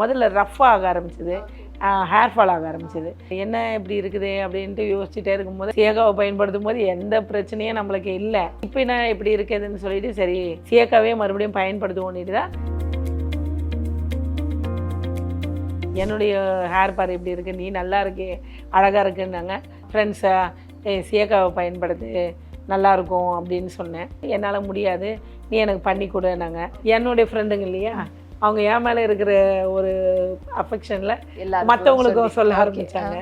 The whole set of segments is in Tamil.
முதல்ல ரஃப்பாக ஆக ஆரம்பிச்சது. ஹேர் ஃபால் ஆக ஆரம்பிச்சது. என்ன இப்படி இருக்குது அப்படின்ட்டு யோசிச்சுட்டே இருக்கும்போது சியக்காவை பயன்படுத்தும் போது எந்த பிரச்சனையும் நம்மளுக்கு இல்லை. இப்போ என்ன இப்படி இருக்குதுன்னு சொல்லிட்டு சரி சியக்காவே மறுபடியும் பயன்படுத்துவோன்னுட்டு தான். என்னுடைய ஹேர் பார் இப்படி இருக்கு நீ நல்லா இருக்கு அழகாக இருக்குன்னாங்க. ஃப்ரெண்ட்ஸா சியக்காவை பயன்படுத்து நல்லா இருக்கும் அப்படின்னு சொன்னேன். என்னால் முடியாது நீ எனக்கு பண்ணி கொடுன்னாங்க. என்னுடைய ஃப்ரெண்டுங்க இல்லையா? அவங்க என் மேலே இருக்கிற ஒரு அஃபெக்ஷனில் மற்றவங்களுக்கும் சொல்லி. ஆரம்பிச்சாங்க.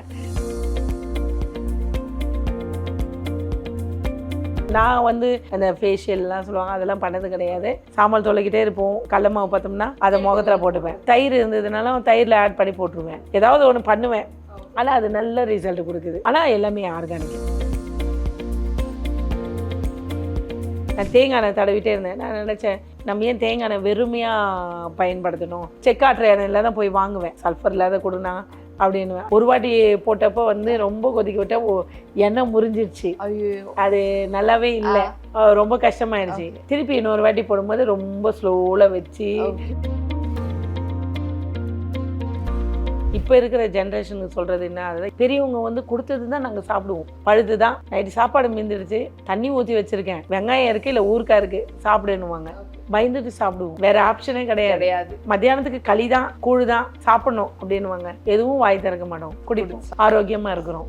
நான் வந்து அந்த ஃபேஷியல்லாம் சொல்லுவாங்க அதெல்லாம் பண்ணது கிடையாது. சாமல் தொலைக்கிட்டே இருப்போம். கடல மாவு பார்த்தோம்னா அதை முகத்தில் போட்டுப்பேன். தயிர் இருந்ததுனால தயிரில் ஆட் பண்ணி போட்டுருவேன். ஏதாவது ஒன்று பண்ணுவேன். ஆனால் அது நல்ல ரிசல்ட் கொடுக்குது. ஆனால் எல்லாமே ஆர்கானிக் நான் தேங்காய் எண்ணெய் தடவிட்டே இருந்தேன். நான் நினச்சேன் நம்ம ஏன் தேங்காய் எண்ணெய் வெறுமையாக பயன்படுத்தணும்? செக்காட்டுற எண்ணெயில் தான் போய் வாங்குவேன். சல்ஃபர் இல்லாத கொடுனா அப்படின்னு ஒரு வாட்டி போட்டப்போ வந்து ரொம்ப கொதிக்க விட்டா எண்ணெய் முறிஞ்சிருச்சு. ஐயோ. அது நல்லாவே இல்லை. ரொம்ப கஷ்டமாயிருச்சு. திருப்பி இன்னொரு வாட்டி போடும்போது ரொம்ப ஸ்லோவில் வச்சு இப்போ இருக்கிற ஜென்ரேஷனுக்கு சொல்கிறது என்ன? அதாவது பெரியவங்க வந்து கொடுத்தது தான் நாங்கள் சாப்பிடுவோம். பழுது தான் நைட்டு சாப்பாடு மீந்துடுச்சு தண்ணி ஊற்றி வச்சுருக்கேன். வெங்காயம் இருக்குது இல்லை ஊறுக்காய் இருக்குது சாப்பிடுன்னுவாங்க. பயந்துட்டு சாப்பிடுவோம். வேற ஆப்ஷனே கிடையாது. கிடையாது. மத்தியானத்துக்கு களி தான் கூழ் தான் சாப்பிடணும் அப்படின்னுவாங்க. எதுவும் வாய் திறக்க மாட்டோம். குடிப்போம். ஆரோக்கியமாக இருக்கிறோம்.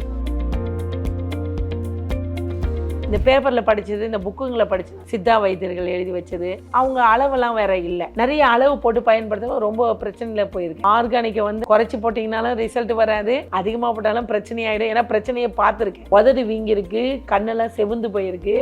இந்த பேப்பரில் படித்தது இந்த புக்குங்களை படிச்சது சித்தா வைத்தியர்கள் எழுதி வச்சது அவங்க அளவெல்லாம் வேற இல்லை. நிறைய அளவு போட்டு பயன்படுத்தவும் ரொம்ப பிரச்சனையில் போயிருக்கு. ஆர்கானிக்கை வந்து குறைச்சி போட்டிங்கனாலும் ரிசல்ட் வராது. அதிகமாக போட்டாலும் பிரச்சனை ஆகிடும் ஏன்னா பிரச்சனையை பார்த்துருக்கேன். உதடு வீங்கியிருக்கு கண்ணெல்லாம் செவுந்து போயிருக்கு.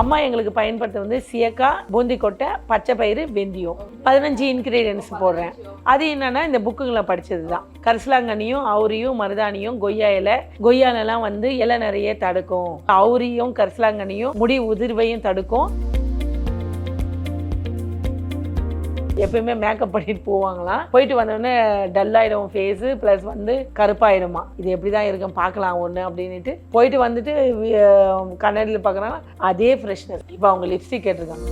அம்மா எங்களுக்கு பயன்படுத்த வந்து சியக்காய் பூந்தி கொட்டை பச்சை பயிறு வெந்தியம். பதினஞ்சு இன்க்ரீடியன்ஸ் போடுறேன். அது என்னன்னா இந்த புக்குங்களை படித்தது தான் கரிசலாங்கண்ணியும் அவுரியும் மருதாணியும் கொய்யா இலை. கொய்யாலெல்லாம் வந்து இலை நிறைய தடுக்கும். அவுரியும் கரிசலாங்கண்ணியும் முடி உதிர்வையும் தடுக்கும். எப்பயுமே மேக்கப் பண்ணிட்டு போவாங்களாம். போயிட்டு வந்தோடனே டல்லாயிடும் ஃபேஸு ப்ளஸ் வந்து கருப்பாயிடுமா. இது எப்படி தான் இருக்கும் பார்க்கலாம் ஒன்று அப்படின்ட்டு போயிட்டு வந்துட்டு கண்ணாடியில் பார்க்குறாங்க அதே ஃப்ரெஷ்னஸ் இப்போ அவங்க லிப்ஸ்டிக் கேட்டிருக்காங்க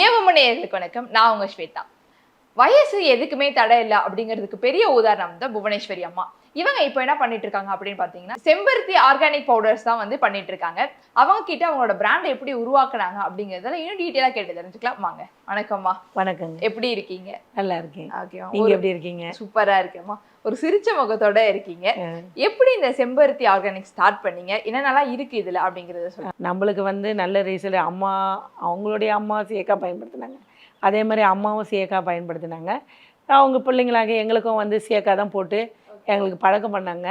தேவமணியர்களுக்கு வணக்கம். நான் உங்க ஸ்வேதா. வயசு எதுக்குமே தடை இல்லை அப்படிங்கிறதுக்கு பெரிய உதாரணம் தான் புவனேஸ்வரி அம்மா. இவங்க இப்போ என்ன பண்ணிட்டு இருக்காங்க அப்படின்னு பார்த்தீங்கன்னா செம்பருத்தி ஆர்கானிக் பவுடர்ஸ் தான் வந்து பண்ணிட்டு இருக்காங்க அவங்க கிட்ட அவங்களோட பிராண்டை எப்படி உருவாக்குனாங்க அப்படிங்கறதுல இன்னும் டீட்டெயிலாக கேட்டு தெரிஞ்சுக்கலாம். வாங்க வணக்கம்மா. வணக்கங்க. எப்படி இருக்கீங்க? நல்லா இருக்கேன். ஓகே நீங்கள் எப்படி இருக்கீங்க? சூப்பரா இருக்கேம்மா. ஒரு சிரிச்ச முகத்தோட இருக்கீங்க. எப்படி இந்த செம்பருத்தி ஆர்கானிக் ஸ்டார்ட் பண்ணீங்க? என்னென்னலாம் இருக்கு இதுல அப்படிங்கறத சொல்லுங்க. நம்மளுக்கு வந்து நல்ல ரிசல்ட் அம்மா அவங்களுடைய அம்மா சேக்கா பயன்படுத்தினாங்க. அதே மாதிரி அம்மாவும் சேக்கா பயன்படுத்தினாங்க. அவங்க பிள்ளைங்களாக எங்களுக்கும் வந்து சேக்கா தான் போட்டு எங்களுக்கு பழக்கம் பண்ணாங்க.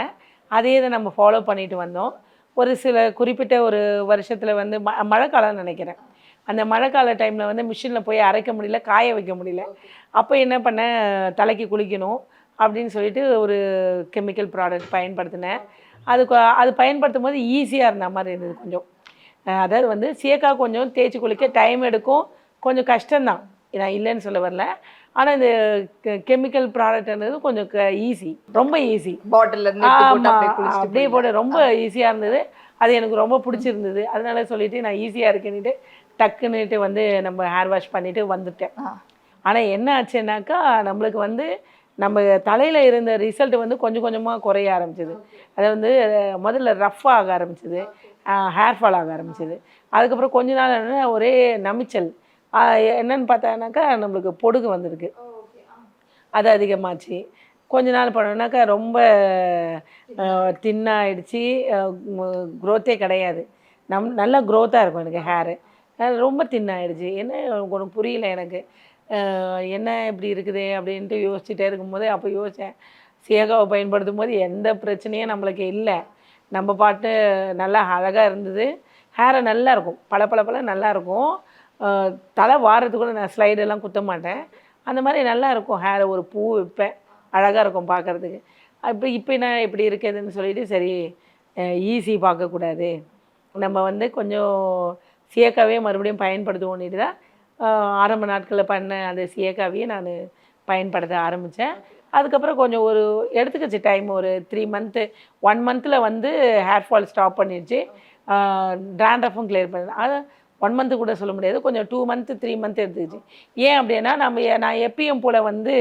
அதே இதை நம்ம ஃபாலோ பண்ணிட்டு வந்தோம். ஒரு சில குறிப்பிட்ட ஒரு வருஷத்தில் வந்து ம மழைக்காலம் நினைக்கிறேன். அந்த மழைக்கால டைமில் வந்து மிஷினில் போய் அரைக்க முடியல காய வைக்க முடியல. அப்போ என்ன பண்ணேன் தலைக்கு குளிக்கணும் அப்படின்னு சொல்லிட்டு ஒரு கெமிக்கல் ப்ராடக்ட் பயன்படுத்தினேன். அது அது பயன்படுத்தும் போது ஈஸியாக இருந்த மாதிரி இருந்தது கொஞ்சம். அதாவது வந்து சேக்கா கொஞ்சம் தேய்ச்சி குளிக்க டைம் எடுக்கும். கொஞ்சம் கஷ்டம்தான். நான் இல்லைன்னு சொல்ல வரல. ஆனால் இந்த கெமிக்கல் ப்ராடக்ட்ன்றது கொஞ்சம் ஈஸி ரொம்ப ஈஸி பாட்டில்ல இருந்து எடுத்து போட்டு ஆமா, அப்படியே போட்டு ரொம்ப ஈஸியாக இருந்தது. அது எனக்கு ரொம்ப பிடிச்சிருந்தது. அதனால சொல்லிட்டு நான் ஈஸியாக இருக்குன்னுட்டு டக்குன்னுட்டு வந்து நம்ம ஹேர் வாஷ் பண்ணிட்டு வந்துட்டேன். ஆனால் என்ன ஆச்சுன்னாக்கா நம்மளுக்கு வந்து நம்ம தலையில் இருந்த ரிசல்ட் வந்து கொஞ்சம் கொஞ்சமாக குறைய ஆரம்பிச்சது. அது வந்து முதல்ல ரஃப்பாக ஆக ஆரம்பிச்சது. ஹேர் ஃபால் ஆக ஆரம்பிச்சது. அதுக்கப்புறம் கொஞ்ச நாள் ஒரே நமிச்சல். என்னன்னு பார்த்தானாக்கா நம்மளுக்கு பொடுகு வந்திருக்கு. அது அதிகமாச்சு. கொஞ்ச நாள் பண்ணோன்னாக்கா ரொம்ப தின்னாயிடுச்சு. க்ரோத்தே கிடையாது. நம் நல்ல க்ரோத்தாக இருக்கும் எனக்கு ஹேரு ரொம்ப தின்னாயிடுச்சு. என்ன ஒன்றும் புரியல எனக்கு. என்ன இப்படி இருக்குது அப்படின்ட்டு யோசிச்சுட்டே இருக்கும்போது அப்போ யோசித்தேன் சேகாவை பயன்படுத்தும் போது எந்த பிரச்சனையும் நம்மளுக்கு இல்லை. நம்ம பாட்டு நல்லா அழகாக இருந்தது. ஹேரை நல்லா இருக்கும். பல பல பல நல்லா இருக்கும். அஹ் தலை வாரத்துக்கு கூட நான் ஸ்லைடெல்லாம் குத்த மாட்டேன். அந்த மாதிரி நல்லா இருக்கும். ஹேரை ஒரு பூ வைப்பேன் அழகாக இருக்கும் பார்க்குறதுக்கு. இப்போ இப்போ நான் இப்படி இருக்குதுன்னு சொல்லிட்டு சரி ஈஸி பார்க்கக்கூடாது. நம்ம வந்து கொஞ்சம் சியக்காவே மறுபடியும் பயன்படுத்துவோன்னுட்டு தான் ஆரம்ப நாட்களில் பண்ண அந்த சியக்காவையே நான் பயன்படுத்த ஆரம்பித்தேன் அதுக்கப்புறம் கொஞ்சம் ஒரு எடுத்துக்கிச்சு டைம் ஒரு த்ரீ மந்த்து ஒன் மந்தில் வந்து ஹேர் ஃபால் ஸ்டாப் பண்ணிடுச்சு. ட்ராண்ட்ரஃபும் கிளியர் பண்ணேன் அதை ஒன் மந்த்து கூட சொல்ல முடியாது. கொஞ்சம் டூ மந்த்து த்ரீ மந்த் எடுத்துக்கிச்சு. ஏன் அப்படின்னா நம்ம நான் எப்பயும் போல் வந்து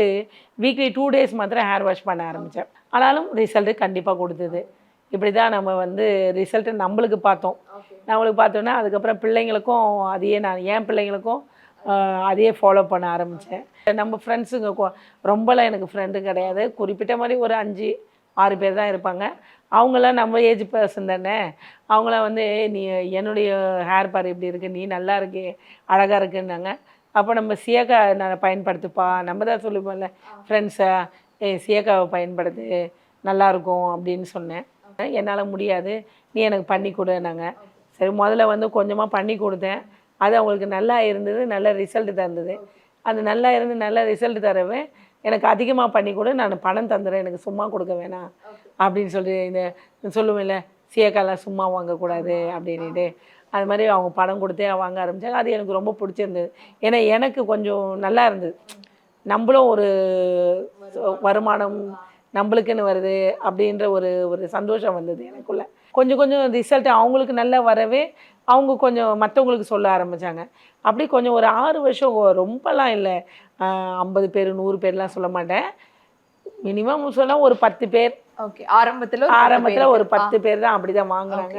வீக்லி டூ டேஸ் மாத்திரம் ஹேர் வாஷ் பண்ண ஆரம்பித்தேன் ஆனாலும் ரிசல்ட்டு கண்டிப்பாக கொடுத்தது. இப்படி தான் நம்ம வந்து ரிசல்ட்டு நம்மளுக்கு பார்த்தோம். நம்மளுக்கு பார்த்தோன்னா அதுக்கப்புறம் பிள்ளைங்களுக்கும் அதையே நான் என் பிள்ளைங்களுக்கும் அதையே ஃபாலோ பண்ண ஆரம்பித்தேன் நம்ம ஃப்ரெண்ட்ஸுங்க ரொம்பலாம் எனக்கு ஃப்ரெண்டு கிடையாது. குறிப்பிட்ட மாதிரி ஒரு அஞ்சு ஆறு பேர் தான் இருப்பாங்க. அவங்களாம் நம்ம ஏஜ் பர்சன் தானே. அவங்களாம் வந்து "ஏய், நீ என்னுடைய ஹேர் பார் இப்படி இருக்கு? நீ நல்லா இருக்கே அழகாக இருக்குன்னாங்க. அப்போ நம்ம சியக்கா நான் பயன்படுத்துப்பா. நம்ம தான் சொல்லுவோம்ல ஃப்ரெண்ட்ஸை ஏ சியக்காவை பயன்படுத்து. நல்லா இருக்கும் அப்படின்னு சொன்னேன். என்னால் முடியாது. நீ எனக்கு பண்ணி கொடுனாங்க சரி முதல்ல வந்து கொஞ்சமாக பண்ணி கொடுத்தேன். அது அவங்களுக்கு நல்லா இருந்தது நல்ல ரிசல்ட் தந்தது. அது நல்லா இருந்து நல்ல ரிசல்ட் தரவே எனக்கு அதிகமாக பண்ணி கொடு. நான் பணம் தந்துடுறேன் எனக்கு சும்மா கொடுக்க வேணாம். அப்படின்னு சொல்லி இந்த சொல்லுவேன்ல சீயக்காலாம் சும்மா வாங்கக்கூடாது அப்படின்ட்டு அது மாதிரி அவங்க பணம் கொடுத்தே வாங்க ஆரம்பித்தாங்க அது எனக்கு ரொம்ப பிடிச்சிருந்தது. ஏன்னா எனக்கு கொஞ்சம் நல்லா இருந்தது. நம்மளும் ஒரு வருமானம் நம்மளுக்குன்னு வருது அப்படின்ற ஒரு ஒரு சந்தோஷம் வந்தது எனக்குள்ள. கொஞ்சம் கொஞ்சம் ரிசல்ட் அவங்களுக்கு நல்லா வரவே அவங்க கொஞ்சம் மற்றவங்களுக்கு சொல்ல ஆரம்பித்தாங்க அப்படி கொஞ்சம் ஒரு ஆறு வருஷம் ரொம்பலாம் இல்லை. ஐம்பது பேர் நூறு பேர்லாம் சொல்ல மாட்டேன். மினிமம் சொன்னால் ஒரு பத்து பேர். ஓகே ஆரம்பத்துல ஆரம்பத்தில் ஒரு. பத்து பேர் தான் அப்படி தான் வாங்குறாங்க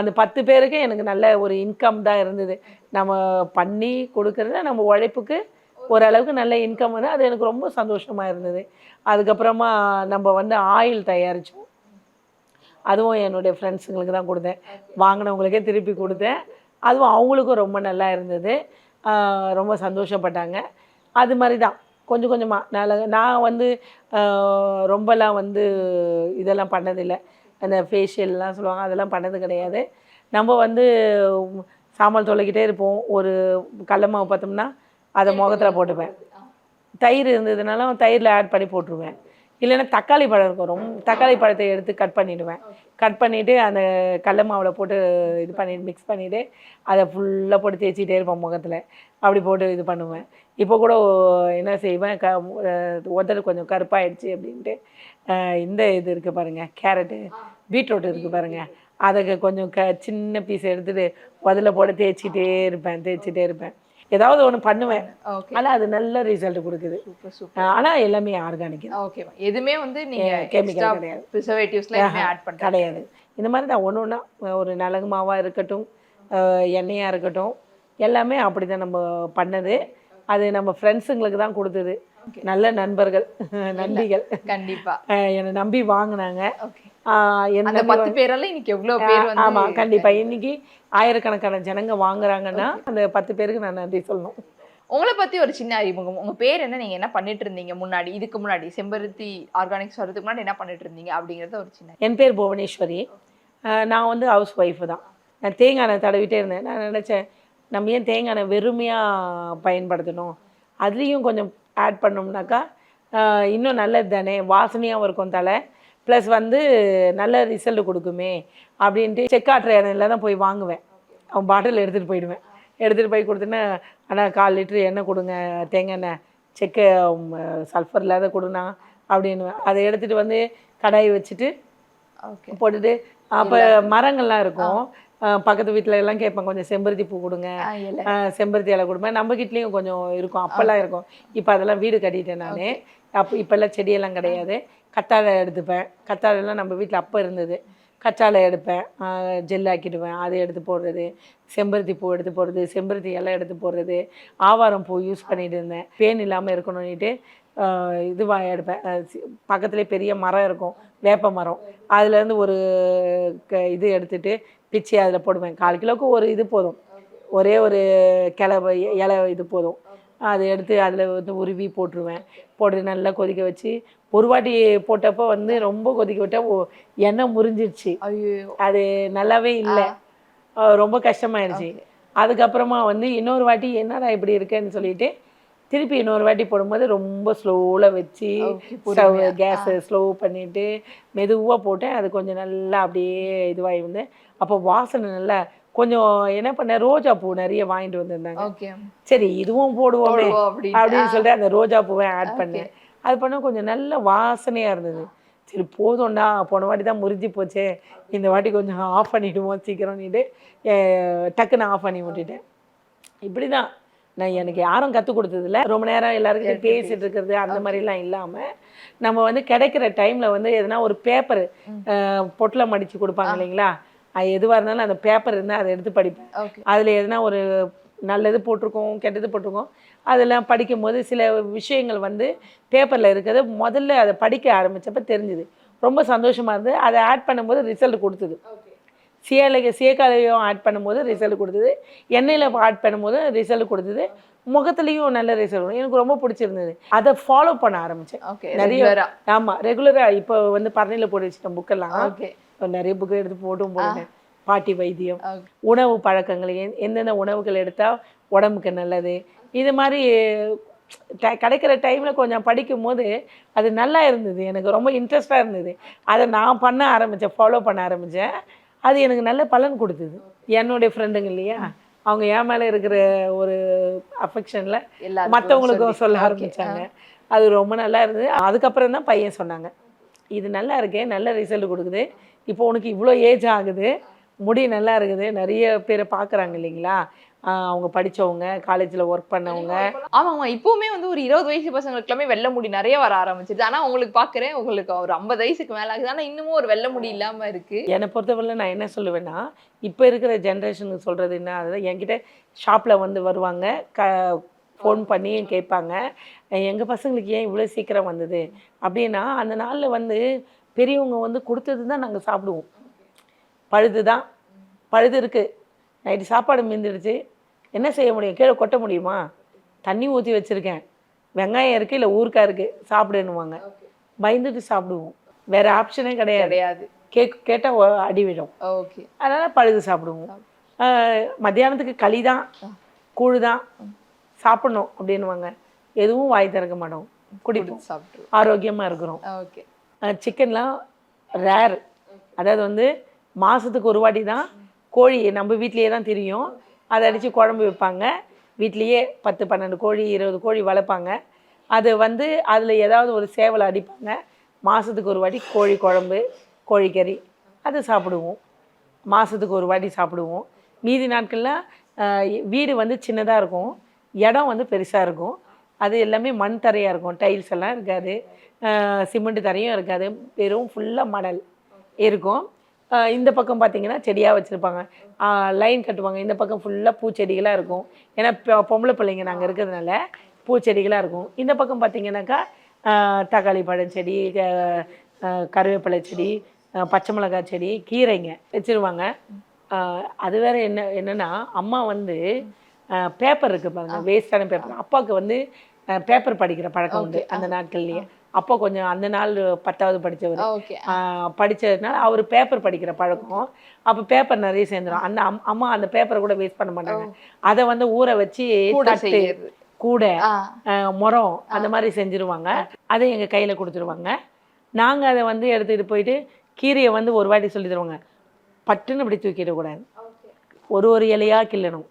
அந்த பத்து பேருக்கு எனக்கு நல்ல ஒரு இன்கம் தான் இருந்தது. நம்ம பண்ணி கொடுக்கறத நம்ம உழைப்புக்கு ஓரளவுக்கு நல்ல இன்கம் வந்து அது எனக்கு ரொம்ப சந்தோஷமாக இருந்தது. அதுக்கப்புறமா நம்ம வந்து ஆயில் தயாரித்தோம் அதுவும் என்னுடைய ஃப்ரெண்ட்ஸுங்களுக்கு தான் கொடுத்தேன். வாங்கினவங்களுக்கே திருப்பி கொடுத்தேன். அதுவும் அவங்களுக்கும் ரொம்ப நல்லா இருந்தது. ரொம்ப சந்தோஷப்பட்டாங்க. அது மாதிரி தான் கொஞ்சம் கொஞ்சமாக நான் நான் வந்து ரொம்பலாம் வந்து இதெல்லாம் பண்ணதில்லை. அந்த ஃபேஷியல்லாம் சொல்லுவாங்க அதெல்லாம் பண்ணது கிடையாது. நம்ம வந்து சாம்பல் தொலைக்கிட்டே இருப்போம். ஒரு கடல மாவு பார்த்தோம்னா அதை முகத்தில் போட்டுப்பேன். தயிர் இருந்ததுனால தயிரில் ஆட் பண்ணி போட்டுருவேன். இல்லைன்னா தக்காளி பழம் இருக்கும். ரொம்ப தக்காளி பழத்தை எடுத்து கட் பண்ணிவிடுவேன் கட் பண்ணிவிட்டு அந்த கடல மாவில் போட்டு இது பண்ணி மிக்ஸ் பண்ணிவிட்டு அதை ஃபுல்லாக போட்டு தேய்ச்சிட்டே இருப்பேன் முகத்தில். அப்படி போட்டு இது பண்ணுவேன். இப்போ கூட என்ன செய்வேன் க உதடு கொஞ்சம் கருப்பாயிடுச்சு அப்படின்ட்டு இந்த இது இருக்குது பாருங்கள் கேரட்டு பீட்ரூட் இருக்குது பாருங்கள் அதை கொஞ்சம் க சின்ன பீஸ் எடுத்துகிட்டு உதல போட்டு தேய்ச்சிட்டே இருப்பேன் தேய்ச்சிட்டே இருப்பேன். ஏதாவது ஒன்று பண்ணுவேன். ஆனால் அது நல்ல ரிசல்ட் கொடுக்குது. ஆனால் எல்லாமே ஆர்கானிக் ஓகே எதுவுமே வந்து நீங்க chemical எக்ஸ்ட்ரா கிடையாது. ப்ரிசர்வேட்டிவ்ஸ்ல எதுவுமே ஆட் பண்ண கிடையாது. இந்த மாதிரி தான் ஒன்று ஒன்றா ஒரு நலங்கு மாவாக இருக்கட்டும் எண்ணெயாக இருக்கட்டும் எல்லாமே அப்படி தான் நம்ம பண்ணது. அது நம்ம ஃப்ரெண்ட்ஸுங்களுக்கு தான் கொடுத்தது. நல்ல நண்பர்கள் நன்றிகள் கண்டிப்பா. அஹ் என்னை நம்பி வாங்கினாங்க. ஓகே அந்த பத்து பேரால இன்னைக்கு எவ்வளவு பேர் வந்து ஆமாம் கண்டிப்பாக இன்னைக்கு ஆயிரக்கணக்கான ஜனங்க வாங்குறாங்கன்னா அந்த பத்து பேருக்கு நான் நன்றி சொல்லணும். உங்களை பத்தி ஒரு சின்ன அறிமுகம். உங்க பேர் என்ன? நீங்க என்ன பண்ணிட்டு இருந்தீங்க முன்னாடி? இதுக்கு முன்னாடி செம்பருத்தி ஆர்கானிக்ஸ் வரதுக்கு முன்னாடி என்ன பண்ணிட்டு இருந்தீங்க அப்படிங்கறது ஒரு சின்ன என் பேர் புவனேஸ்வரி. நான் வந்து ஹவுஸ் ஒய்ஃபு தான். நான் தேங்காய் தடவிட்டே இருந்தேன். நான் நினச்சேன் நம்ம ஏன் தேங்காய் எண்ணெய் வெறுமையாக பயன்படுத்தணும்? அதுலேயும் கொஞ்சம் ஆட் பண்ணோம்னாக்கா இன்னும் நல்லது தானே வாசனையாகவும் இருக்கும் தலை. ப்ளஸ் வந்து நல்ல ரிசல்ட் கொடுக்குமே அப்படின்ட்டு செக்காட்டுற எண்ணெயில் தான் போய் வாங்குவேன். அவன் பாட்டில் எடுத்துகிட்டு போயிடுவேன். எடுத்துகிட்டு போய் கொடுத்தேன்னா ஆனால் கால் லிட்டரு எண்ணெய் கொடுங்க தேங்காய் எண்ணெய் செக்கு சல்ஃபர் இல்லாத கொடுண்ணா அப்படின்னுவேன். அதை எடுத்துகிட்டு வந்து கடாய் வச்சுட்டு போட்டுட்டு அப்போ மரங்கள்லாம் இருக்கும். பக்கத்து வீட்டில் எல்லாம் கேட்பேன் கொஞ்சம் செம்பருத்தி பூ கொடுங்க. செம்பருத்தி இலை கொடுப்பேன் நம்ம வீட்லேயும் கொஞ்சம் இருக்கும். அப்போல்லாம் இருக்கும். இப்போ அதெல்லாம் வீடு கட்டிட்டேன் நான். அப்போ இப்போல்லாம் செடியெல்லாம் கிடையாது. கத்தாழை எடுத்துப்பேன். கத்தாழைலாம் நம்ம வீட்டில் அப்போ இருந்தது. கச்சாலை எடுப்பேன். ஜெல் ஆக்கிடுவேன். அதை எடுத்து போடுறது. செம்பருத்தி பூ எடுத்து போடுறது. செம்பருத்தி இலை எடுத்து போடுறது. ஆவாரம் பூ யூஸ் பண்ணிட்டு இருந்தேன். பேன் இல்லாமல் இருக்கணும்னுட்டு இதுவாக எடுப்பேன். அஹ் சி- பக்கத்துலேயே பெரிய மரம் இருக்கும். வேப்ப மரம். அதுலேருந்து ஒரு க இது எடுத்துட்டு பிச்சு அதில் போடுவேன். கால் கிலோவுக்கு ஒரு இது போதும். ஒரே ஒரு கிளை இலை இது போதும். அதை எடுத்து அதில் வந்து உருவி போட்டுருவேன். போட்டு நல்லா கொதிக்க வச்சு ஒரு வாட்டி போட்டப்போ வந்து ரொம்ப கொதிக்க விட்டால் எண்ணெய் முறிஞ்சிருச்சு. ஐயோ. அது நல்லாவே இல்லை. ரொம்ப கஷ்டமாயிருச்சு. அதுக்கப்புறமா வந்து இன்னொரு வாட்டி என்னடா இப்படி இருக்கேன்னு சொல்லிட்டு திருப்பி இன்னொரு வாட்டி போடும்போது ரொம்ப ஸ்லோவில் வச்சு ஸ்டவ் கேஸை ஸ்லோ பண்ணிவிட்டு மெதுவாக போட்டேன். அது கொஞ்சம் நல்லா அப்படியே இதுவாகி வந்து அப்போ வாசனை நல்லா கொஞ்சம் என்ன பண்ணேன் ரோஜா பூ நிறைய வாங்கிட்டு வந்திருந்தாங்க. சரி இதுவும் போடுவோமே அப்படின்னு சொல்லிட்டு அந்த ரோஜா பூவை ஆட் பண்ணேன். அது பண்ணால் கொஞ்சம் நல்ல வாசனையாக இருந்தது. சரி போதும்டா போன வாட்டி தான் முறிஞ்சு போச்சே. இந்த வாட்டி கொஞ்சம் ஆஃப் பண்ணிவிடுவோம் சீக்கிரம்னுட்டு டக்குன்னு ஆஃப் பண்ணி விட்டுட்டேன். இப்படி தான் நான் எனக்கு யாரும் கற்றுக் கொடுத்ததில்ல. ரொம்ப நேரம் எல்லாருக்கிட்டையும் பேசிட்டு இருக்கிறது அந்த மாதிரிலாம் இல்லாமல் நம்ம வந்து கிடைக்கிற டைமில் வந்து எதனா ஒரு பேப்பர் பொட்டில் மடித்து கொடுப்பாங்க இல்லைங்களா? எதுவாக இருந்தாலும் அந்த பேப்பர் இருந்தால் அதை எடுத்து படிப்பேன் அதில் எதனா ஒரு நல்லது போட்டிருக்கோம் கெட்டது போட்டிருக்கோம் அதெல்லாம் படிக்கும்போது சில விஷயங்கள் வந்து பேப்பரில் இருக்கிறது முதல்ல அதை படிக்க ஆரம்பிச்சப்ப தெரிஞ்சுது. ரொம்ப சந்தோஷமாக இருந்து அதை ஆட் பண்ணும்போது ரிசல்ட் கொடுத்தது. சீயலைக்கு சீயக்காலையும் ஆட் பண்ணும்போது ரிசல்ட் கொடுத்தது. எண்ணெயில் ஆட் பண்ணும்போது ரிசல்ட் கொடுத்தது. முகத்துலேயும் நல்ல ரிசல்ட் எனக்கு ரொம்ப பிடிச்சிருந்தது. அதை ஃபாலோ பண்ண ஆரம்பித்தேன் நிறைய ஆமாம் ரெகுலராக இப்போ வந்து பரணியில் போட்டு வச்சுட்டேன் புக்கெல்லாம் ஓகே நிறைய புக்கு எடுத்து போட்டும் போட்டேன் பாட்டி வைத்தியம் உணவு பழக்கங்கள் எந்தெந்த உணவுகள் எடுத்தால் உடம்புக்கு நல்லது? இது மாதிரி கிடைக்கிற டைமில் கொஞ்சம் படிக்கும்போது அது நல்லா இருந்தது. எனக்கு ரொம்ப இன்ட்ரெஸ்டாக இருந்தது. அதை நான் பண்ண ஆரம்பித்தேன் ஃபாலோ பண்ண ஆரம்பித்தேன் அது எனக்கு நல்ல பலன் கொடுத்தது. என்னுடைய ஃப்ரெண்டுங்க இல்லையா? அவங்க என் மேலே இருக்கிற ஒரு அஃபெக்ஷனில் மற்றவங்களுக்கும் சொல்ல. ஆரம்பிச்சாங்க. அது ரொம்ப நல்லா இருந்தது. அதுக்கப்புறம் தான் பையன் சொன்னாங்க. இது நல்லா இருக்கே நல்ல ரிசல்ட் கொடுக்குது. இப்போ உனக்கு இவ்வளோ ஏஜ் ஆகுது முடி நல்லா இருக்குது நிறைய பேரை பார்க்குறாங்க இல்லைங்களா? அவங்க படிச்சவங்க காலேஜில் ஒர்க் பண்ணவங்க. ஆமா ஆமா. இப்பவுமே வந்து ஒரு இருபது வயசு பசங்களுக்குலாமே வெள்ளை முடி நிறைய வர ஆரம்பிச்சிருது ஆனா உங்களுக்கு பாக்குறேன் உங்களுக்கு ஒரு ஐம்பது வயசுக்கு மேல ஆகுது. ஆனா இன்னமும் ஒரு வெள்ளை முடி இல்லாம இருக்கு. என்னை பொறுத்தவரை நான் என்ன சொல்லுவேன்னா இப்போ இருக்கிற ஜென்ரேஷனுக்கு சொல்கிறது என்ன? அதுதான் என்கிட்ட ஷாப்பில் வந்து வருவாங்க க ஃபோன் பண்ணி கேட்பாங்க எங்கள் பசங்களுக்கு ஏன் இவ்வளோ சீக்கிரம் வந்தது? அப்படின்னா அந்த நாளில் வந்து பெரியவங்க வந்து கொடுத்தது தான் நாங்கள் சாப்பிடுவோம். பழுது தான் பழுது இருக்குது நைட்டு சாப்பாடு மீந்துடுச்சு என்ன செய்ய முடியும்? கீழே கொட்ட முடியுமா? தண்ணி ஊற்றி வச்சுருக்கேன். வெங்காயம் இருக்குது இல்லை ஊறுக்காய் இருக்குது சாப்பிடுன்னுவாங்க. பயந்துட்டு சாப்பிடுவோம். வேறு ஆப்ஷனே கிடையாது. கிடையாது. கேக் கேட்டால் அடி விடும் ஓகே. அதனால் பழுது சாப்பிடுவோம். மத்தியானத்துக்கு களி தான் கூழு தான் சாப்பிடணும் அப்படின்னுவாங்க. எதுவும் வாய் திறக்க மாட்டோம். குடிப்போம். சாப்பிட்டு ஆரோக்கியமாக இருக்கிறோம். ஓகே. சிக்கன்லாம் ரேர் அதாவது வந்து மாதத்துக்கு ஒரு வாட்டி தான் கோழி நம்ம வீட்லேயே தான் தெரியும். அதை அடித்து குழம்பு வைப்பாங்க. வீட்லேயே பத்து பன்னெண்டு கோழி இருபது கோழி வளர்ப்பாங்க. அது வந்து அதில் ஏதாவது ஒரு சேவலை அடிப்பாங்க. மாதத்துக்கு ஒரு வாட்டி கோழி குழம்பு கோழிக்கறி அது சாப்பிடுவோம். மாதத்துக்கு ஒரு வாட்டி சாப்பிடுவோம். மீதி நாட்கள்லாம் வீடு வந்து சின்னதாக இருக்கும். இடம் வந்து பெருசாக இருக்கும். அது எல்லாமே மண் தரையாக இருக்கும். டைல்ஸ் எல்லாம் இருக்காது. சிமெண்ட் தரையும் இருக்காது. வெறும் ஃபுல்லாக மணல் இருக்கும். இந்த பக்கம் பார்த்தீங்கன்னா செடியாக வச்சுருப்பாங்க. லைன் கட்டுவாங்க. இந்த பக்கம் ஃபுல்லாக பூச்செடிகளாக இருக்கும். ஏன்னா பொம்பளை பிள்ளைங்க நாங்கள் இருக்கிறதுனால பூச்செடிகளாக இருக்கும். இந்த பக்கம் பார்த்தீங்கன்னாக்கா தக்காளி பழம் செடி கருவேப்பிலை செடி பச்சை மிளகாய் செடி கீரைங்க வச்சிருவாங்க. அது வேற என்ன என்னன்னா அம்மா வந்து பேப்பர் இருக்கு பாருங்க. வேஸ்டான பேப்பர் அப்பாவுக்கு வந்து பேப்பர் படிக்கிற பழக்கம் உண்டு. அந்த நாட்கள்லயே. அப்பா கொஞ்சம் அந்த நாள் பத்தாவது படிச்சவர் ஓகே. படித்ததுனால அவர் பேப்பர் படிக்கிற பழக்கம். அப்போ பேப்பர் நிறைய சேர்ந்துடும் அந்த அம்- அம்மா அந்த பேப்பரை கூட வேஸ்ட் பண்ண மாட்டாங்க. அதை வந்து ஊற வச்சு கூட முறம் அந்த மாதிரி செஞ்சுருவாங்க. அதை எங்கள் கையில் கொடுத்துருவாங்க. நாங்கள் அதை வந்து எடுத்துகிட்டு போயிட்டு கீரையை வந்து ஒரு வாட்டி சொல்லி தருவாங்க. பட்டுன்னு இப்படி தூக்கிடக்கூடாது ஒரு ஒரு இலையாக கிள்ளணும்.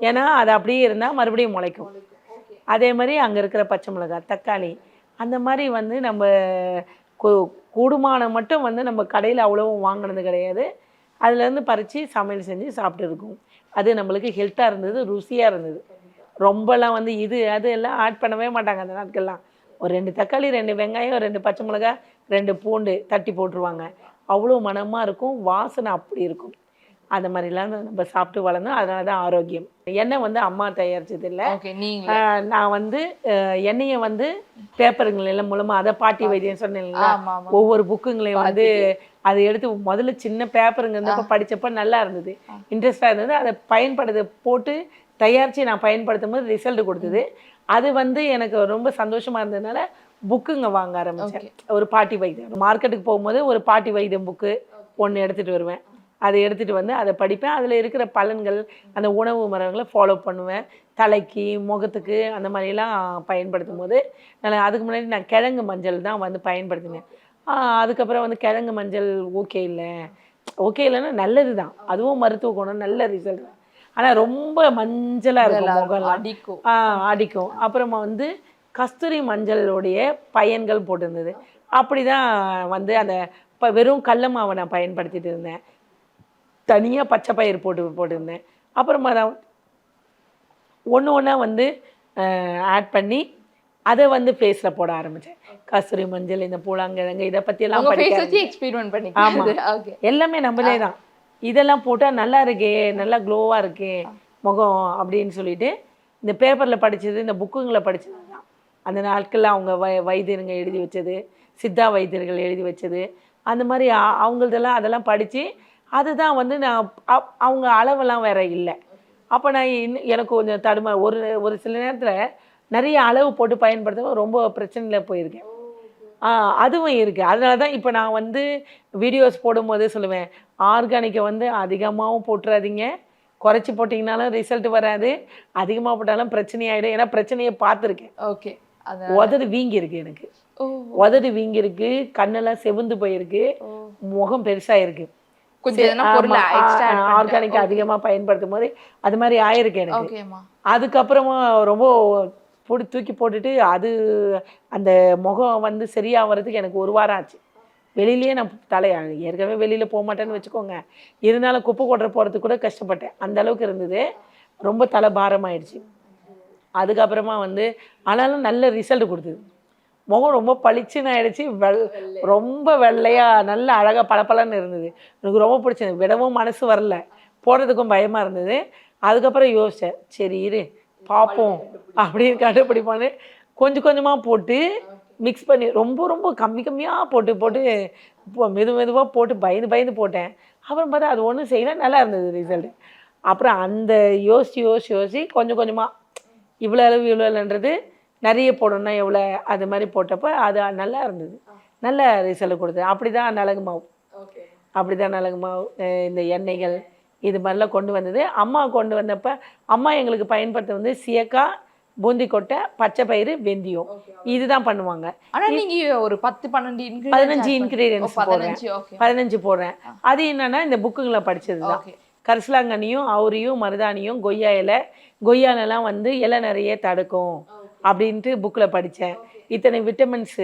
ஏன்னா அது அப்படியே இருந்தால் மறுபடியும் முளைக்கும். அதே மாதிரி அங்கே இருக்கிற பச்சை மிளகாய் தக்காளி அந்த மாதிரி வந்து நம்ம கூடுமானம் மட்டும் வந்து நம்ம கடையில் அவ்வளோவும் வாங்கினது கிடையாது. அதுலேருந்து பறித்து சமையல் செஞ்சு சாப்பிட்டுருக்கோம் அது நம்மளுக்கு ஹெல்த்தாக இருந்தது ருசியாக இருந்தது. ரொம்பலாம் வந்து இது அது எல்லாம் ஆட் பண்ணவே மாட்டாங்க அந்த நாட்கள்லாம். ஒரு ரெண்டு தக்காளி ரெண்டு வெங்காயம் ரெண்டு பச்சை மிளகாய் ரெண்டு பூண்டு தட்டி போட்டுருவாங்க. அவ்வளோ மணமாக இருக்கும் வாசனை அப்படி இருக்கும். அந்த மாதிரிலாம் நம்ம சாப்பிட்டு வளர்ந்தோம். அதனால தான் ஆரோக்கியம். எண்ணெய் வந்து அம்மா தயாரிச்சது இல்லை. நான் வந்து எண்ணெயை வந்து பேப்பருங்கள் மூலமாக அதை பாட்டி வைத்தியம் ஆமா ஒவ்வொரு புக்குங்களையும் வந்து அதை எடுத்து முதல்ல சின்ன பேப்பருங்க இருந்தப்ப படிச்சப்ப நல்லா இருந்தது. இன்ட்ரெஸ்டாக இருந்தது. அதை பயன்படுத்த போட்டு தயாரித்து நான் பயன்படுத்தும் போது ரிசல்ட் கொடுத்தது. அது வந்து எனக்கு ரொம்ப சந்தோஷமா இருந்ததுனால புக்குங்க வாங்க ஆரம்பித்தேன் ஒரு பாட்டி வைத்தியம். மார்க்கெட்டுக்கு போகும்போது ஒரு பாட்டி வைத்தியம் புக்கு ஒன்று எடுத்துகிட்டு வருவேன். அதை எடுத்துகிட்டு வந்து அதை படிப்பேன். அதில் இருக்கிற பலன்கள் அந்த உணவு மரங்களை ஃபாலோ பண்ணுவேன். தலைக்கு முகத்துக்கு அந்த மாதிரிலாம் பயன்படுத்தும் போது நான் அதுக்கு முன்னாடி நான் கிழங்கு மஞ்சள் தான் வந்து பயன்படுத்தினேன். அதுக்கப்புறம் வந்து கிழங்கு மஞ்சள் ஓகே இல்லை. ஓகே இல்லைன்னா நல்லது தான். அதுவும் மருத்துவ குணம் நல்ல ரிசல்ட் ஆனால் ரொம்ப மஞ்சளாக இருக்கும் முகம்லாம். அடிக்கும். ஆ அடிக்கும். அப்புறமா வந்து கஸ்தூரி மஞ்சளுடைய பயன்கள் போட்டிருந்தது. அப்படி தான் வந்து அந்த இப்போ வெறும் கடல மாவை நான் பயன்படுத்திட்டு இருந்தேன். தனியாக பச்சை பயிர் போட்டு போட்டிருந்தேன். அப்புறமா தான் ஒன்று ஒன்றா வந்து ஆட் பண்ணி அதை வந்து ஃபேஸில் போட ஆரம்பித்தேன் கஸ்தூரி மஞ்சள் இந்த பூலாங்கிழங்கு இதை பற்றியெல்லாம் படிக்க எக்ஸ்பெரிமெண்ட் ஆமா. பண்ணிக்கிறது ஓகே எல்லாமே நம்மளே தான். இதெல்லாம் போட்டால் நல்லா இருக்கே நல்லா க்ளோவாக இருக்கே முகம் அப்படின்னு சொல்லிட்டு இந்த பேப்பரில் படிச்சது இந்த புக்குங்களை படிச்சது தான் அந்த நாட்களில் அவங்க வை வைத்தியருங்க எழுதி வச்சது சித்தா வைத்தியர்கள் எழுதி வச்சது அந்த மாதிரி அவங்களதெல்லாம் அதெல்லாம் படித்து அதுதான் வந்து நான் அவங்க அளவெல்லாம் வேற இல்லை. அப்போ நான் இன்னும் எனக்கு கொஞ்சம் தடுமா ஒரு ஒரு சில நேரத்தில் நிறைய அளவு போட்டு பயன்படுத்த ரொம்ப பிரச்சனையில் போயிருக்கேன். அதுவும் இருக்குது அதனால தான் இப்போ நான் வந்து வீடியோஸ் போடும்போது சொல்லுவேன் ஆர்கானிக்கை வந்து அதிகமாகவும் போட்டுறாதீங்க. குறைச்சி போட்டிங்கனாலும் ரிசல்ட் வராது. அதிகமாக போட்டாலும் பிரச்சனையாயிடும். ஏன்னா பிரச்சனையை பார்த்துருக்கேன். ஓகே. உதடு வீங்கி இருக்கு எனக்கு உதடு வீங்கி இருக்கு கண்ணெல்லாம் செவுந்து போயிருக்கு. முகம் பெருசாக இருக்கு கொஞ்சம் பொருள் ஆர்கானிக் அதிகமாக பயன்படுத்தும் போது அது மாதிரி ஆயிருக்கு எனக்கு. அதுக்கப்புறமா ரொம்ப போட்டு தூக்கி போட்டுட்டு அது அந்த முகம் வந்து சரியாகிறதுக்கு எனக்கு ஒரு வாரம் ஆச்சு. வெளியிலேயே நான் தலை ஏற்கனவே வெளியில் போக மாட்டேன்னு வச்சுக்கோங்க. இருந்தாலும் குப்பை கொட்டுற போகிறதுக்கு கூட கஷ்டப்பட்டேன். அந்த அளவுக்கு இருந்தது. ரொம்ப தலை பாரமாயிடுச்சு. அதுக்கப்புறமா வந்து ஆனாலும் நல்ல ரிசல்ட் கொடுத்தது. முகம் ரொம்ப பளிச்சுன்னு ஆயிடுச்சு. வெள் ரொம்ப வெள்ளையாக நல்ல அழகாக பளபளன்னு இருந்தது. எனக்கு ரொம்ப பிடிச்சது. விடவும் மனசு வரல. போடுறதுக்கும் பயமாக இருந்தது. அதுக்கப்புறம் யோசித்தேன் சரி இரு பார்ப்போம் அப்படின்னு கண்டுபிடிப்பான்னு கொஞ்சம் கொஞ்சமாக போட்டு மிக்ஸ் பண்ணி ரொம்ப ரொம்ப கம்மி கம்மியாக போட்டு போட்டு மெது மெதுவாக போட்டு பயந்து பயந்து போட்டேன். அப்புறம் பார்த்தா அது ஒன்றும் செய்யல. நல்லா இருந்தது ரிசல்ட் அப்புறம் அந்த யோசிச்சு யோசிச்சு யோசிச்சு கொஞ்சம் கொஞ்சமாக இவ்வளோ அளவு இவ்வளோ அளவுன்றது நிறைய போடணும்னா எவ்வளோ அது மாதிரி போட்டப்போ அது நல்லா இருந்தது. நல்ல ரிசல்ட் கொடுத்தது. அப்படி தான் நலங்கு மாவு. அப்படி தான் நலங்கு மாவு இந்த எண்ணெய்கள் இது மாதிரிலாம் கொண்டு வந்தது. அம்மா கொண்டு வந்தப்ப அம்மா எங்களுக்கு பயன்படுத்த வந்து சியக்காய் பூந்தி கொட்டை பச்சை பயிறு வெந்தயம். இதுதான் பண்ணுவாங்க. ஆனா நீங்க ஒரு பத்து பன்னெண்டு பதினஞ்சு இன்க்ரீடியன்ஸ் போடுறேன். பதினஞ்சு போடுறேன். அது என்னன்னா இந்த புக்குங்களை படிச்சது தான் கரிசலாங்கண்ணியும் அவுரியும் மருதாணியும் கொய்யா இலை. கொய்யாலெல்லாம் வந்து இலை நிறைய தடுக்கும். அப்படின்ட்டு புக்கில் படித்தேன் இத்தனை விட்டமின்ஸ்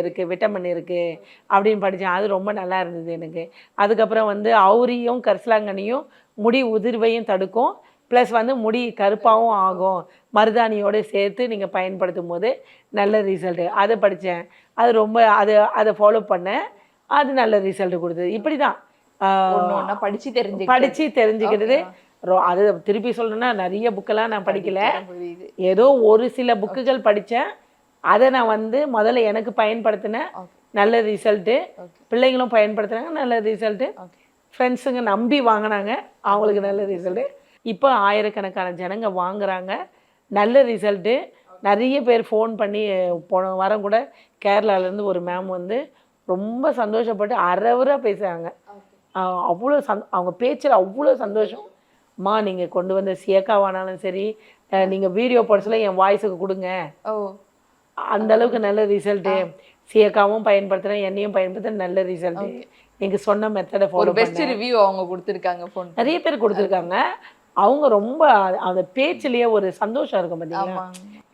இருக்குது விட்டமின் இருக்குது அப்படின்னு படித்தேன் அது ரொம்ப நல்லா இருந்தது எனக்கு. அதுக்கப்புறம் வந்து அவுரியும் கரிசலாங்கண்ணியும் முடி உதிர்வையும் தடுக்கும். ப்ளஸ் வந்து முடி கருப்பாகவும் ஆகும். மருதாணியோடு சேர்த்து நீங்கள் பயன்படுத்தும் போது நல்ல ரிசல்ட்டு அதை படித்தேன் அது ரொம்ப அதை அதை ஃபாலோ பண்ணேன். அது நல்ல ரிசல்ட் கொடுத்தது. இப்படி தான் படிச்சு தெரிஞ்சு படித்து தெரிஞ்சுக்கிறது அது திருப்பி சொல்லணும்னா நிறைய புக்கெல்லாம் நான் படிக்கல. ஏதோ ஒரு சில புக்குகள் படித்தேன். அதை நான் வந்து முதல்ல எனக்கு பயன்படுத்தினேன் நல்ல ரிசல்ட்டு பிள்ளைங்களும் பயன்படுத்துனாங்க நல்ல ரிசல்ட்டு ஃப்ரெண்ட்ஸுங்க நம்பி வாங்கினாங்க அவங்களுக்கு நல்ல ரிசல்ட்டு இப்போ ஆயிரக்கணக்கான ஜனங்க வாங்குறாங்க நல்ல ரிசல்ட்டு நிறைய பேர் ஃபோன் பண்ணி போன வாரம் கூட கேரளாலேருந்து ஒரு மேம் வந்து ரொம்ப சந்தோஷப்பட்டு அறவராக பேசுகிறாங்க அவ்வளோ சந் அவங்க பேச்சில் அவ்வளோ சந்தோஷம். அம்மா நீங்கள் கொண்டு வந்த சியக்காவானாலும் சரி நீங்கள் வீடியோ போட என் வாய்ஸுக்கு கொடுங்க. ஓ. அந்த அளவுக்கு நல்ல ரிசல்ட்டு சியக்காவும் பயன்படுத்துகிறேன் என்னையும் பயன்படுத்துகிறேன் நல்ல ரிசல்ட்டு நீங்கள் சொன்ன மெத்தடை ஃபாலோ பெஸ்ட் ரிவ்யூ அவங்க கொடுத்திருக்காங்க ஃபோன் நிறைய பேர் கொடுத்துருக்காங்க. அவங்க ரொம்ப அந்த பேச்சிலேயே ஒரு சந்தோஷம் இருக்கும் பார்த்தீங்களா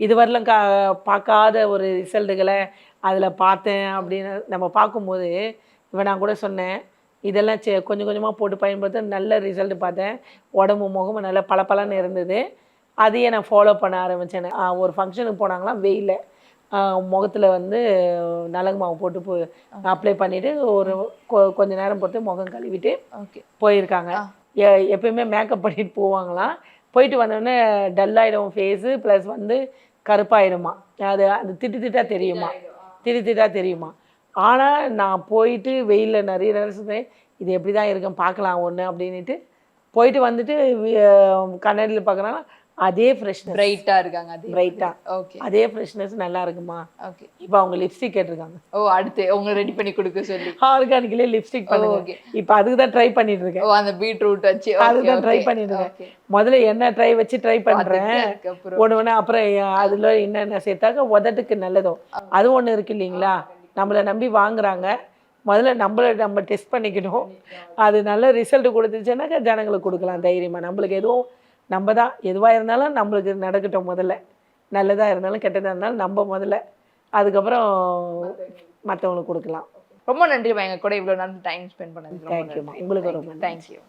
இதுவரையிலும் கா பார்க்காத ஒரு ரிசல்ட்டுகளை அதில் பார்த்தேன் அப்படின்னு நம்ம பார்க்கும்போது இப்போ நான் கூட சொன்னேன் இதெல்லாம் செ கொஞ்சம் கொஞ்சமாக போட்டு பயன்படுத்த நல்ல ரிசல்ட் பார்த்தேன். உடம்பு முகமும் நல்லா பளபளன்னு இருந்தது. அதையே நான் ஃபாலோ பண்ண ஆரம்பித்தேன் ஒரு ஃபங்க்ஷனுக்கு போனாங்களாம் வெயிலில். முகத்தில் வந்து நலங்கு மாவு போட்டு போ அப்ளை பண்ணிவிட்டு ஒரு கொ- கொஞ்ச நேரம் பொறுத்து முகம் கழுவிட்டு ஓகே. போயிருக்காங்க. எப்பயுமே மேக்கப் பண்ணிட்டு போவாங்களாம். போயிட்டு வந்தோடனே டல்லாயிடும் ஃபேஸு ப்ளஸ் வந்து கருப்பாயிடுமா அது அது திட்டு திட்டா தெரியுமா. திட்டு திட்டா தெரியுமா. ஆனால் நான் போயிட்டு வெயிலில் நிறைய நேரம் சொன்னேன் இது எப்படி தான் இருக்கும்? பார்க்கலாம் ஒன்று அப்படின்ட்டு போயிட்டு வந்துட்டு கண்ணாடியில் பார்க்குறாங்க அதே ஃப்ரெஷ்னஸ் பிரைட்டா இருக்காங்க அது பிரைட்டாக ஓகே அதே ஃப்ரெஷ்னஸ் நல்லா இருக்குமா? ஓகே இப்போ அவங்க லிப்ஸ்டிக் கேட்டிருக்காங்க. ஓ அடுத்து உங்க ரெடி பண்ணி கொடுக்க சொல்லி. ஆர்கானிக்லேயே லிப்ஸ்டிக் பண்ணுங்க. ஓகே இப்போ அதுக்கு தான் ட்ரை பண்ணிட்டு இருக்கேன். ஓ அந்த பீட்ரூட் வச்சு. அதுதான் ட்ரை பண்ணிட்டு இருக்கேன். முதல்ல என்ன ட்ரை வச்சு ட்ரை பண்ணுறேன் ஒன்று ஒன்று அப்புறம். அதில் என்னென்ன சேர்த்தாக்க உதட்டுக்கு நல்லதோ அது ஒன்று இருக்கு இல்லைங்களா? நம்மளை நம்பி வாங்குறாங்க. முதல்ல நம்மள நம்ம டெஸ்ட் பண்ணிக்கணும். அது நல்ல ரிசல்ட் கொடுத்துச்சுன்னாக்கா ஜனங்களுக்கு கொடுக்கலாம் தைரியமாக நம்மளுக்கு எதுவும் நம்ம தான் எதுவாக இருந்தாலும் நம்மளுக்கு நடக்கட்டும் முதல்ல. நல்லதாக இருந்தாலும் கெட்டதாக இருந்தாலும் நம்ம முதல்ல. அதுக்கப்புறம் மற்றவங்களுக்கு கொடுக்கலாம். ரொம்ப நன்றிமா எங்க கூட இவ்வளவு நேரம் டைம் ஸ்பெண்ட் தேங்க்யூம்மா நன்றி. உங்களுக்கு ரொம்ப நன்றி. தேங்க்யூ